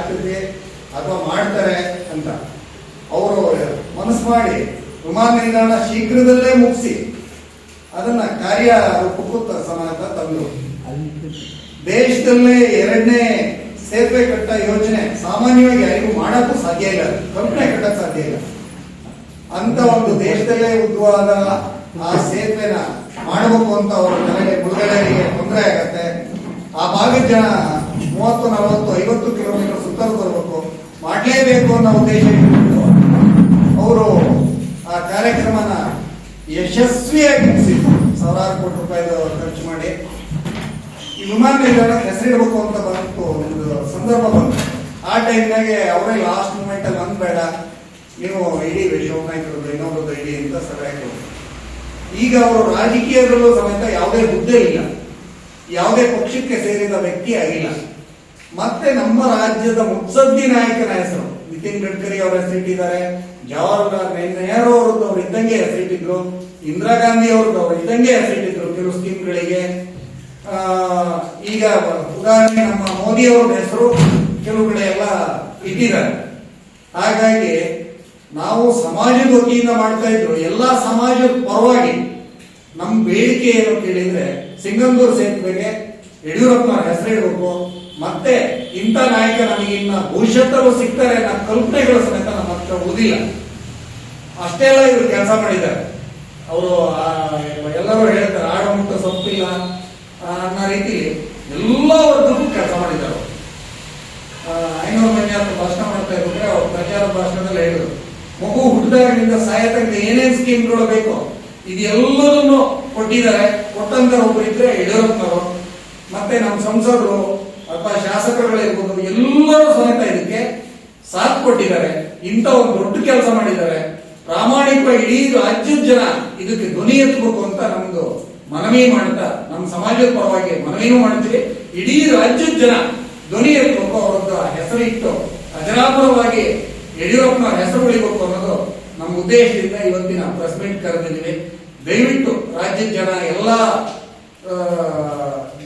ಆಗ್ತದೆ ಅಥವಾ ಮಾಡ್ತಾರೆ ಅಂತ. ಅವರು ಮನಸ್ಸು ಮಾಡಿ ವಿಮಾನ ನಿಲ್ದಾಣ ಶೀಘ್ರದಲ್ಲೇ ಮುಗಿಸಿ ಅದನ್ನ ಕಾರ್ಯ ರೂಪಕ್ಕೂ ಸಮಾಜ ತಂದು. ದೇಶದಲ್ಲೇ ಎರಡನೇ ಸೇತುವೆ ಕಟ್ಟ ಯೋಜನೆ ಸಾಮಾನ್ಯವಾಗಿ ಯಾರಿಗೂ ಮಾಡಕ್ಕೂ ಸಾಧ್ಯ ಇಲ್ಲ. ಕಂಪನಿ ಕಟ್ಟಕ್ ಸಾಧ್ಯ ಇಲ್ಲ. ಅಂತ ಒಂದು ದೇಶದಲ್ಲೇ ಉದ್ವಾದ ಆ ಸೇತುವೆನ ಮಾಡಬೇಕು ಅಂತ ಅವರ ತಲೆಗೆ ತೊಂದರೆ ಆಗತ್ತೆ. ಆ ಭಾಗದ ಜನ ಮಾಡಲೇಬೇಕು ಅನ್ನೋ ಉದ್ದೇಶ ಇಟ್ಕೊಂಡು ಅವರು ಆ ಕಾರ್ಯಕ್ರಮನ ಯಶಸ್ವಿಯಾಗಿ ಮುಗಿಸಿದ್ರು. ಸಾವಿರಾರು ಕೋಟಿ ರೂಪಾಯಿ ಖರ್ಚು ಮಾಡಿ. ಈ ವಿಮಾನ ನಿಲ್ದಾಣ ಹೆಸರಿಡಬೇಕು ಅಂತ ಬಂತು, ಒಂದು ಸಂದರ್ಭ ಬಂತು. ಆ ಟೈಮ್ನಾಗೆ ಅವರೇ ಲಾಸ್ಟ್ ಮೂಮೆಂಟ್ ಅಲ್ಲಿ ಬಂದ್ಬೇಡ. ನೀವು ಇಡೀ ಶಿವನಾಯಕರದ್ದು ಇನ್ನೊಬ್ಬರದ್ದು ಇಡೀ ಅಂತ ಸರಿಯಾಗಿ. ಈಗ ಅವರು ರಾಜಕೀಯದಲ್ಲೂ ಸಮೇತ ಯಾವುದೇ ಹುದ್ದೆ ಇಲ್ಲ. ಯಾವುದೇ ಪಕ್ಷಕ್ಕೆ ಸೇರಿದ ವ್ಯಕ್ತಿ ಆಗಿಲ್ಲ. ಮತ್ತೆ ನಮ್ಮ ರಾಜ್ಯದ ಮುತ್ಸದ್ದಿ ನಾಯಕನ ಹೆಸರು. ನಿತಿನ್ ಗಡ್ಕರಿ ಅವರ ಹೆಸರಿಟ್ಟಿದ್ದಾರೆ ಜವಾಹರ್ಲಾಲ್ ನೆಹರು ಅವರದ್ದು ಅವ್ರು ಇದ್ದಂಗೆ ಹೆಸರಿಟ್ಟಿದ್ರು ಇಂದಿರಾ ಗಾಂಧಿ ಅವ್ರದ್ದು ಅವ್ರು ಇದ್ದಂಗೆ ಹೆಸರಿಟ್ಟಿದ್ರು ಕೆಲವು ಸ್ಕೀಮ್ಗಳಿಗೆ. ಈಗ ಉದಾಹರಣೆ ನಮ್ಮ ಮೋದಿ ಅವರ ಹೆಸರು ಕೆಲವು ಕಡೆ ಎಲ್ಲ ಇಟ್ಟಿದ್ದಾರೆ. ಹಾಗಾಗಿ ನಾವು ಸಮಾಜದ ವತಿಯಿಂದ ಮಾಡ್ತಾ ಇದ್ರು. ಎಲ್ಲ ಸಮಾಜದ ಪರವಾಗಿ ನಮ್ಮ ಬೇಡಿಕೆ ಏನು ಕೇಳಿದ್ರೆ ಸಿಂಗಂದೂರು ಸೇತುವೆಗೆ ಯಡಿಯೂರಪ್ಪನವ್ರ ಹೆಸರಿಡಬೇಕು ಮತ್ತೆ ಇಂಥ ನಾಯಕ ನಮಗೆ ಇನ್ನ ಭವಿಷ್ಯತ್ತಲ್ಲೂ ಸಿಗ್ತಾರೆ ಅನ್ನೋ ಕಲ್ಪನೆಗಳು ಸಮೇತ ನಮ್ಮ ಹತ್ರ ಓದಿಲ್ಲ. ಅಷ್ಟೇ ಅಲ್ಲ ಇವರು ಕೆಲಸ ಮಾಡಿದ್ದಾರೆ. ಅವರು ಎಲ್ಲರೂ ಹೇಳ್ತಾರೆ ಆಡ ಮುಟ್ಟ ಸೊಪ್ಪಿಲ್ಲ ಅನ್ನೋ ರೀತಿ ಎಲ್ಲ ವರ್ಗಕ್ಕೂ ಕೆಲಸ ಮಾಡಿದ್ದಾರೆ ಐನೂರು ಮಂದಿ ಹತ್ರ ಭಾಷಣ ಮಾಡ್ತಾ ಇರ್ಬೇಕಾದ್ರೆ ಅವ್ರು ಪ್ರಚಾರ ಭಾಷಣದಲ್ಲಿ ಹೇಳಿದ್ರು. ಮಗು ಹುಟ್ಟಿದಾಗಿನಿಂದ ಸಾಯತಕ್ಕ ಏನೇನು ಸ್ಕೀಮ್ಗಳು ಬೇಕೋ ಇದೆಲ್ಲದನ್ನು ಕೊಟ್ಟಿದ್ದಾರೆ. ಕೊಟ್ಟಂತ ಒಬ್ಬರು ಇದ್ರೆ ಯಡಿಯೂರಪ್ಪನವರು. ಮತ್ತೆ ನಮ್ಮ ಸಂಸದರು ಅಥವಾ ಶಾಸಕರುಗಳಿರ್ಬೋದು ಎಲ್ಲರೂ ಸಮೇತ ಇದಕ್ಕೆ ಸಾಥ್ ಕೊಟ್ಟಿದ್ದಾರೆ. ಇಂಥ ಒಂದು ದೊಡ್ಡ ಕೆಲಸ ಮಾಡಿದ್ದಾರೆ. ಪ್ರಾಮಾಣಿಕವಾಗಿ ಇಡೀ ರಾಜ್ಯದ ಜನ ಇದಕ್ಕೆ ಧ್ವನಿ ಎತ್ತಬೇಕು ಅಂತ ನಮ್ದು ಮನವಿ ಮಾಡ್ತಾ, ನಮ್ಮ ಸಮಾಜದ ಪರವಾಗಿ ಮನವಿನೂ ಮಾಡ್ತೀವಿ. ಇಡೀ ರಾಜ್ಯದ ಜನ ಧ್ವನಿ ಎತ್ತಬೇಕು ಅವರದ್ದು ಹೆಸರಿಟ್ಟು ಅಜರಾಪುರವಾಗಿ ಯಡಿಯೂರಪ್ಪನ ಹೆಸರು ಉಳಿಬೇಕು ಅನ್ನೋದು ನಮ್ಮ ಉದ್ದೇಶದಿಂದ ಇವತ್ತಿನ ಪ್ರೆಸ್ ಮೀಟ್ ಕರೆದಿದ್ದೀವಿ. ದಯವಿಟ್ಟು ರಾಜ್ಯದ ಜನ ಎಲ್ಲ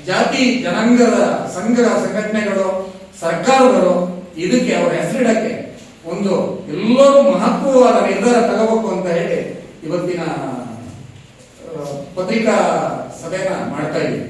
ಜಾತಿ, ಜನಾಂಗದ ಸಂಘ ಸಂಘಟನೆಗಳು, ಸರ್ಕಾರಗಳು, ಇದಕ್ಕೆ ಅವರ ಹೆಸರಿಡಕ್ಕೆ ಒಂದು ಎಲ್ಲರೂ ಮಹತ್ವವಾದ ನಿರ್ಧಾರ ತಗೋಬೇಕು ಅಂತ ಹೇಳಿ ಇವತ್ತಿನ ಪತ್ರಿಕಾ ಸಭೆನ ಮಾಡ್ತಾ ಇದ್ದೀವಿ.